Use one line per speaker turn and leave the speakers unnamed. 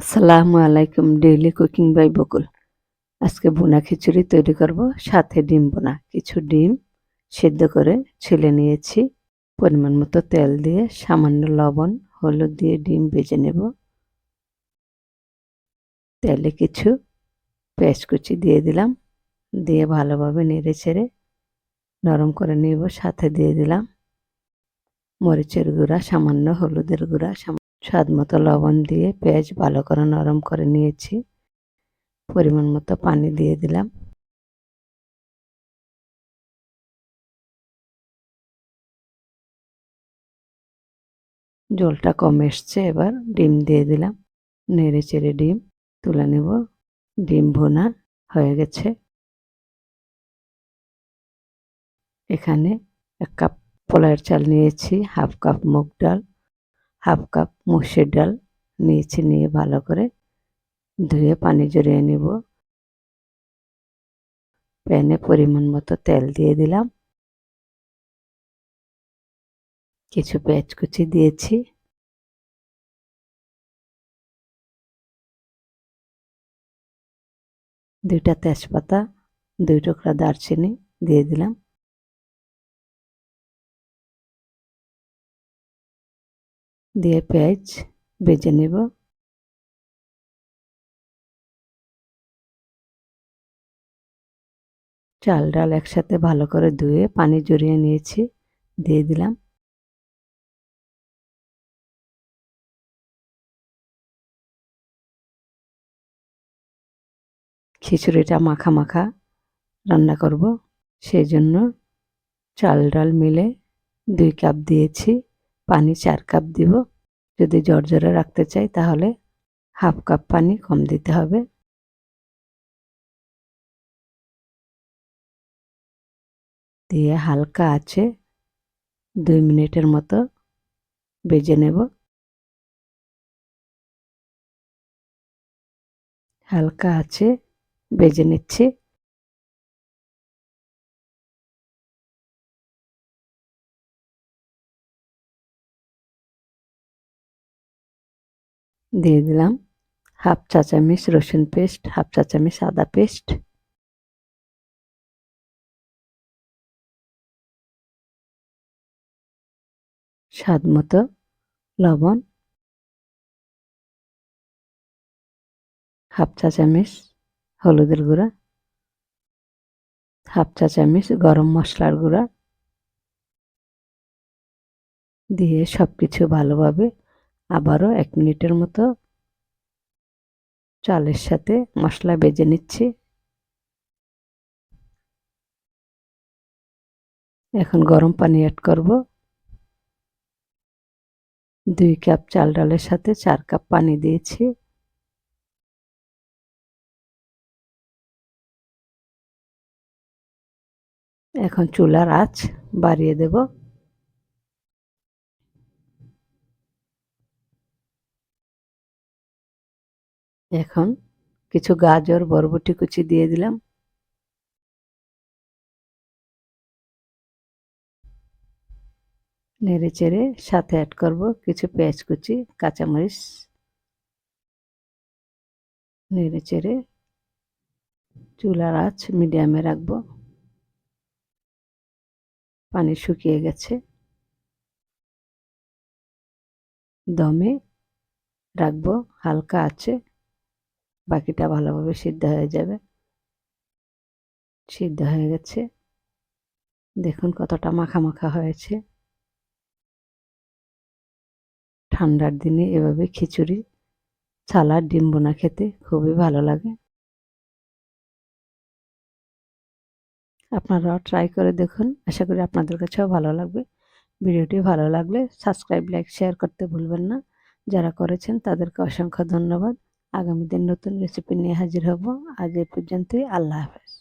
আসসালামু আলাইকুম daily cooking by বকুল আজকে বোনা খিচুড়ি তৈরি করব, সাথে ডিম বোনা কিছু ডিম সিদ্ধ করে ছেলে নিয়েছি। পরিমাণ মতো তেল দিয়ে সামান্য লবণ, হলুদ দিয়ে ডিম ভেজে নেব। তেলে কিছু কুচি দিয়ে দিলাম। দিয়ে ভালোভাবে নেড়ে ছেড়ে নরম করে নেব, সাথে দিয়ে দিলাম। মরিচের গুঁড়া, সামান্য হলুদের গুঁড়া স্বাদ মতো লবণ দিয়ে পেঁয়াজ ভালো করে নরম করে নিয়েছি। পরিমাণ মতো পানি দিয়ে দিলাম। জলটা কম এসছে, এবার ডিম দিয়ে দিলাম। নেড়ে চেড়ে ডিম তুলে নেব। ডিম ভোনা হয়ে গেছে। এখানে এক কাপ পোলার চাল নিয়েছি, হাফ কাপ মুগ ডাল। হাফ কাপ মুসুর ডাল নিয়েছি, নিয়ে ভালো করে ধুয়ে পানি জড়িয়ে নিব। প্যানে পরিমাণ মতো তেল দিয়ে দিলাম। কিছু পেঁয়াজ কুচি দিয়েছি। দুইটা তেজপাতা, দুই টুকরা দারচিনি দিয়ে দিলাম। দিয়ে পেঁয়াজ বেজে নেব। চাল ডাল একসাথে ভালো করে ধুয়ে পানি জড়িয়ে নিয়েছি, দিয়ে দিলাম। খিচুড়িটা মাখা মাখা রান্না করব, সেই জন্য চাল ডাল মিলে দুই কাপ দিয়েছি। পানি চার কাপ দিব। যদি জর্জরে রাখতে চাই তাহলে হাফ কাপ পানি কম দিতে হবে। দিয়ে হালকা আছে দুই মিনিটের মতো বেজে নেব। হালকা আছে বেজে নিচ্ছি। দিয়ে দিলাম হাফ চা চামচ রসুন পেস্ট, হাফ চা চামচ আদা পেস্ট। স্বাদ মতো লবণ। হাফ চা চামচ হলুদের গুঁড়া। হাফ চা চামচ গরম মশলার গুঁড়া। দিয়ে সব কিছু ভালোভাবে আবারও এক মিনিটের মতো চালের সাথে মশলা বেজে নিচ্ছি। এখন গরম পানি অ্যাড করব। দুই কাপ চাল ডালের সাথে চার কাপ পানি দিয়েছি। এখন চুলার আঁচ বাড়িয়ে দেব। এখন কিছু গাজর, বরবটি কুচি দিয়ে দিলাম। নেড়ে চেড়ে সাথে অ্যাড করব কিছু পেঁয়াজ কুচি, কাঁচামরিচ। নেড়ে চেড়ে চুলার আঁচ মিডিয়ামে রাখব। পানি শুকিয়ে গেছে। দমে রাখব হালকা আছে বাকিটা ভালোভাবে সিদ্ধ হয়ে যাবে। সিদ্ধ হয়ে গেছে। দেখুন কতটা মাখা মাখা হয়েছে। ঠান্ডার দিনে এভাবে খিচুড়ি ছালার ডিম বোনা খেতে খুবই ভালো লাগে। আপনারাও ট্রাই করে দেখুন। আশা করি আপনাদের কাছেও ভালো লাগবে। ভিডিওটি ভালো লাগলে সাবস্ক্রাইব লাইক শেয়ার করতে ভুলবেন না। যারা করেছেন তাদেরকে অসংখ্য ধন্যবাদ। আগামী দিন নতুন রেসিপি নিয়ে হাজির হব। আজ এ পর্যন্তই আল্লাহ হাফেজ।